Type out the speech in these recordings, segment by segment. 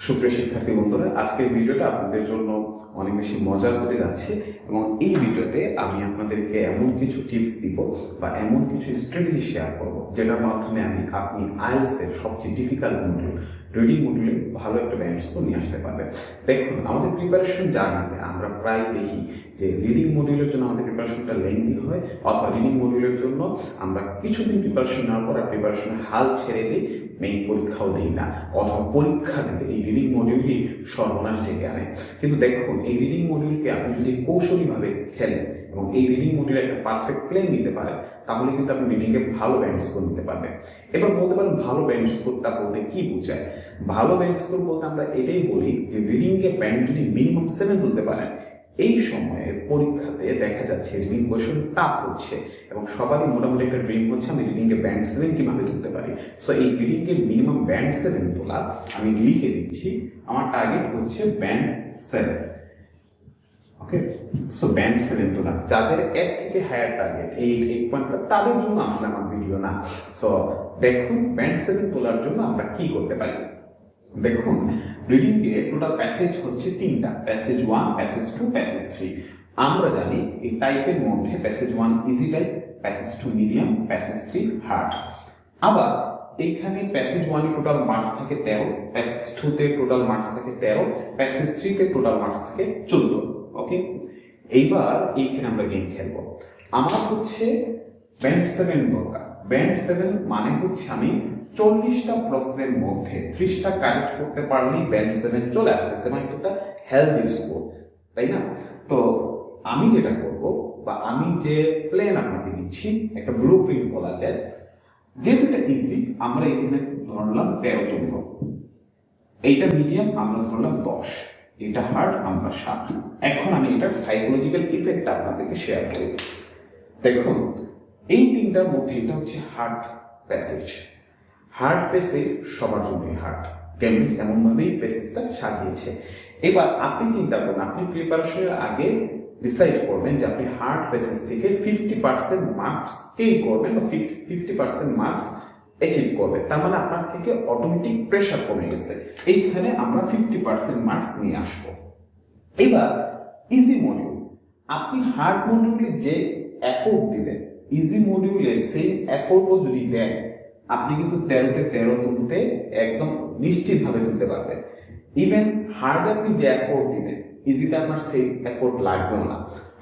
সুপ্রিয় শিক্ষার্থী বন্ধুরা, আজকের ভিডিওটা আপনাদের জন্য অনেক বেশি মজার হতে যাচ্ছে এবং এই ভিডিওতে আমি আপনাদেরকে এমন কিছু টিপস দিব বা এমন কিছু স্ট্র্যাটেজি শেয়ার করব, যেটার মাধ্যমে আমি আপনি আইএলসের সবচেয়ে ডিফিকাল্ট মডিউল রিডিং মডিউলে ভালো একটা ব্যান্ড স্কোর নিয়ে আসতে পারবে। দেখুন, আমাদের প্রিপারেশন জার্নিতে আমরা প্রায় দেখি যে রিডিং মডিউলের জন্য আমাদের প্রিপারেশনটা লেন্দি হয়, অথবা রিডিং মডিউলের জন্য আমরা কিছুদিন প্রিপারেশন নেওয়ার পর প্রিপারেশনের হাল ছেড়ে দিই মেইন পরীক্ষাও দিই না, অথবা পরীক্ষা দিলে এই রিডিং মডিউলই সর্বনাশ ডেকে আনে। কিন্তু দেখুন, এই রিডিং মডিউলকে আপনি যদি কৌশলীভাবে খেলেন এবং এই রিডিং মডিউলে একটা পারফেক্ট প্ল্যান নিতে পারেন, তাহলে কিন্তু আপনি রিডিংয়ে ভালো ব্যান্ড স্কোর নিতে পারবেন। এবার বলতে পারেন ভালো ব্যান্ড স্কোরটা বলতে কি বোঝায়? ভালো ব্যান্ড স্কোর বলতে আমরা এটাই বলি যে রিডিংয়ে ব্যান্ড যদি মিনিমাম সেভেন তুলতে পারেন, এই সময়ে পরীক্ষাতে দেখা যাচ্ছে রিডিং কোয়েশন টাফ হচ্ছে এবং সবারই মোটামুটি একটা ড্রিম হচ্ছে আমি রিডিংয়ে ব্যান্ড সেভেন কীভাবে তুলতে পারি। সো এই রিডিংয়ে মিনিমাম ব্যান্ড সেভেন তোলা আমি লিখে দিচ্ছি, আমার টার্গেট হচ্ছে band seven okay so band seven তোলা যাদের এক থেকে higher target eight eight point five তাদের জন্য আসলে আমার ভিডিও না। সো দেখুন ব্যান্ড সেভেন তোলার জন্য আমরা কি করতে পারি? দেখুন রিডিং এর টোটাল প্যাসেজ হচ্ছে তিনটা। Passage one passage two passage three আমরা জানি এই টাইপের মধ্যে passage one easy type passage two medium passage three hard আবার এইখানে প্যাসেজ ওয়ানে টোটাল মার্কস থাকে তেরো প্যাসেজ টুতে টোটাল মার্কস থাকে তেরো প্যাসেজ থ্রিতে টোটাল মার্কস থাকে চোদ্দ। ওকে এইবার এইখানে আমরা গেম খেলব। আমার হচ্ছে ব্যান্ড সেভেন দরকার। ব্যান্ড সেভেন মানে হচ্ছে আমি চল্লিশটা প্রশ্নের মধ্যে ত্রিশটা কারেক্ট করতে পারলেই ব্যান্ড সেভেন চলে আসতেছে মানে একটা হেলদি স্কোর তাই না? তো আমি যেটা করব, বা আমি যে প্ল্যান আপনাকে দিচ্ছি, একটা ব্লু প্রিন্ট বলা যায় যেহেতু এটা ইজি আমরা এখানে ধরলাম তেরো তুলব এইটা মিডিয়াম আমরা ধরলাম দশ। এটা হার্ট আমরা সাত এখন আমি এটার সাইকোলজিক্যাল ইফেক্ট আপনাদেরকে শেয়ার করি। দেখুন, এই তিনটার মধ্যে এটা হচ্ছে হার্ট প্যাসেজ হার্ট প্যাসেজ সবার জন্যই হার্ট ক্যামব্রিজ এমনভাবেই প্যাসেজটা সাজিয়েছে। এবার আপনি চিন্তা করুন, আপনি প্রিপারেশনের আগে ডিসাইড করবেন যে আপনি হার্ট প্যাসেজ থেকে ফিফটি পার্সেন্ট মার্কস কেই করবেন বা ফিফটি পার্সেন্ট মার্কস অ্যাচিভ করবেন তার মানে আপনার থেকে অটোমেটিক প্রেশার কমে গেছে। এইখানে আমরা ফিফটি পার্সেন্ট মার্কস নিয়ে আসব। এবার ইজি মডিউল আপনি হার্ড মডিউলে যে এফোর্ট দিবেন ইজি মডিউলে সেই এফোর্টও যদি দেন, আপনি কিন্তু তেরোতে তেরো তুলতে একদম নিশ্চিতভাবে তুলতে পারবেন। ইভেন হার্ড আপনি যে এফোর্ট দিবেন ইজিতে আপনার সেই এফোর্ট লাগবেও না।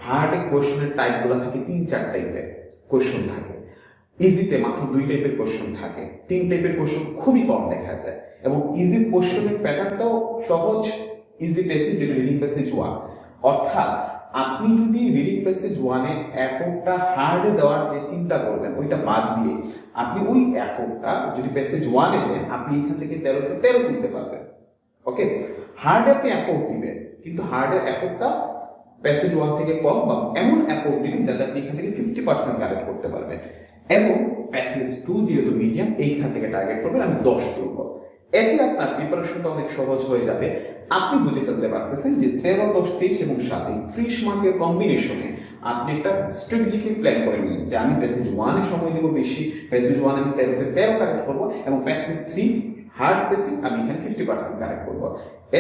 হার্ডে কোয়েশনের টাইপগুলো থাকে তিন চার টাইপের কোয়েশন থাকে। ইজিতে মাত্র দুই টাইপের কোয়েশন থাকে। তিন টাইপের কোয়েশন খুবই কম দেখা যায়। এবং ইজি কোয়েশনের প্যাটার্নটাও সহজ ইজি প্যাসেজ যেটা রিডিং প্যাসেজ ওয়ান অর্থাৎ আপনি যদি রিডিং প্যাসেজ ওয়ানে এফোর্টটা হার্ডে দেওয়ার যে চিন্তা করবেন, ওইটা বাদ দিয়ে আপনি ওই এফোর্টটা যদি প্যাসেজ ওয়ানে দেন, আপনি এখান থেকে তেরোতে তেরো তুলতে পারবেন। ওকে হার্ডে আপনি এফোর্ট দিবেন, কিন্তু হার্ডের এফোর্টটা প্যাসেজ ওয়ান থেকে কম বা এমন এফোর্ট দিবেন যাতে আপনি এখান থেকে ফিফটি পার্সেন্ট কালেক্ট করতে পারবেন। এবং প্যাসেজ টু যেহেতু মিডিয়াম এইখান থেকে টার্গেট করবেন, আমি দশ তুলব। এতে আপনার প্রিপারেশনটা অনেক সহজ হয়ে যাবে। আপনি বুঝে ফেলতে পারতেছেন যে তেরো, দশ তেইশ এবং সাত এই ত্রিশ মার্কের কম্বিনেশনে আপনি একটা স্ট্র্যাটেজিক্যালি প্ল্যান করে নিলেন যে আমি প্যাসেজ ওয়ানে সময় দেবো বেশি প্যাসেজ ওয়ান আমি তেরোতে তেরো কারেক্ট করব এবং প্যাসেজ থ্রি হার্ড বেসিস আমি এখানে ফিফটি পার্সেন্ট কারেক্ট করব।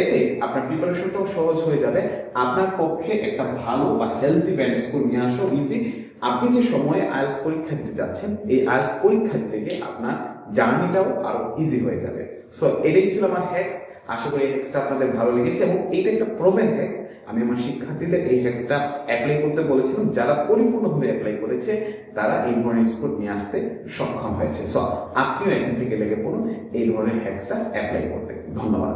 এতে আপনার প্রিপারেশনটাও সহজ হয়ে যাবে। আপনার পক্ষে একটা ভালো বা হেলদি ব্যান্ড স্কোর নিয়ে আসাও ইজি আপনি যে সময়ে আইএলস পরীক্ষা দিতে যাচ্ছেন, এই আইএলস পরীক্ষা দিতে গিয়ে আপনার জার্নিটাও আরও ইজি হয়ে যাবে। সো এটাই ছিল আমার হ্যাক্স আশা করি হ্যাক্সটা আপনাদের ভালো লেগেছে এবং এইটা একটা প্রোভেন হ্যাক্স আমি আমার শিক্ষার্থীদের এই হ্যাক্সটা অ্যাপ্লাই করতে বলেছিলাম। যারা পরিপূর্ণভাবে অ্যাপ্লাই করেছে, তারা এই ধরনের স্কোর নিয়ে আসতে সক্ষম হয়েছে। সো আপনিও এখান থেকে লেগে পড়ুন, এই ধরনের হ্যাক্সটা অ্যাপ্লাই করতে। ধন্যবাদ।